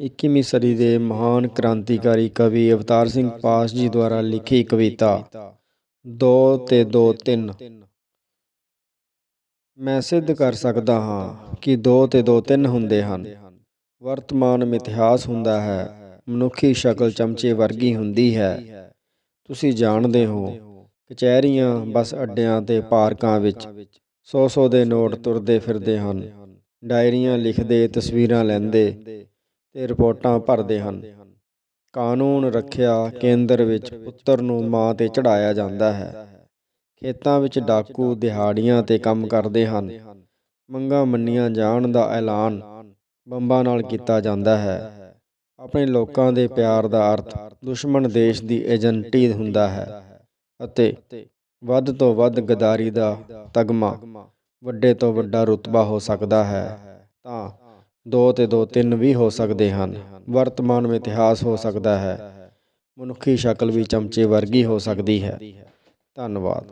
21ਵੀਂ ਸਦੀ ਦੇ ਮਹਾਨ ਕ੍ਰਾਂਤੀਕਾਰੀ ਕਵੀ ਅਵਤਾਰ ਸਿੰਘ ਪਾਸ ਜੀ ਦੁਆਰਾ ਲਿਖੀ ਕਵਿਤਾ 2 ਤੇ 2 3 ਮੈਂ ਸਿੱਧ ਕਰ ਸਕਦਾ ਹਾਂ ਕਿ 2 ਤੇ 2 3 ਹੁੰਦੇ ਹਨ। ਵਰਤਮਾਨ ਮਿਥਿਹਾਸ ਹੁੰਦਾ ਹੈ, ਮਨੁੱਖੀ ਸ਼ਕਲ ਚਮਚੇ ਵਰਗੀ ਹੁੰਦੀ ਹੈ। ਤੁਸੀਂ ਜਾਣਦੇ ਹੋ, ਕਚਹਿਰੀਆਂ, ਬੱਸ ਅੱਡਿਆਂ ਤੇ ਪਾਰਕਾਂ ਵਿੱਚ 100-100 ਦੇ ਨੋਟ ਤੁਰਦੇ ਫਿਰਦੇ ਹਨ। ਡਾਇਰੀਆਂ ਲਿਖਦੇ, ਤਸਵੀਰਾਂ ਲੈਂਦੇ ਤੇ ਰਿਪੋਰਟਾਂ ਭਰਦੇ ਹਨ। ਕਾਨੂੰਨ ਰੱਖਿਆ ਕੇਂਦਰ ਵਿੱਚ ਪੁੱਤਰ ਨੂੰ ਮਾਂ ਤੇ ਚੜਾਇਆ ਜਾਂਦਾ ਹੈ। ਖੇਤਾਂ ਵਿੱਚ ਡਾਕੂ, ਦਿਹਾੜੀਆਂ ਤੇ ਕੰਮ ਕਰਦੇ ਹਨ। ਮੰਗਾਂ ਮੰਨੀਆਂ ਜਾਣ ਦਾ ਐਲਾਨ ਬੰਬਾਂ ਨਾਲ ਕੀਤਾ ਜਾਂਦਾ ਹੈ। ਆਪਣੇ ਲੋਕਾਂ ਦੇ ਪਿਆਰ ਦਾ ਅਰਥ ਦੁਸ਼ਮਣ ਦੇਸ਼ ਦੀ ਏਜੰਟੀ ਹੁੰਦਾ ਹੈ ਅਤੇ ਵੱਧ ਤੋਂ ਵੱਧ ਗਦਾਰੀ ਦਾ ਤਗਮਾ ਵੱਡੇ ਤੋਂ ਵੱਡਾ ਰੁਤਬਾ ਹੋ ਸਕਦਾ ਹੈ। ਤਾਂ ਦੋ ਤੇ 2 3 ਵੀ ਹੋ ਸਕਦੇ ਹਨ। ਵਰਤਮਾਨ ਵਿੱਚ ਇਤਿਹਾਸ ਹੋ ਸਕਦਾ ਹੈ। ਮਨੁੱਖੀ ਸ਼ਕਲ ਵੀ ਚਮਚੇ ਵਰਗੀ ਹੋ ਸਕਦੀ ਹੈ। ਧੰਨਵਾਦ।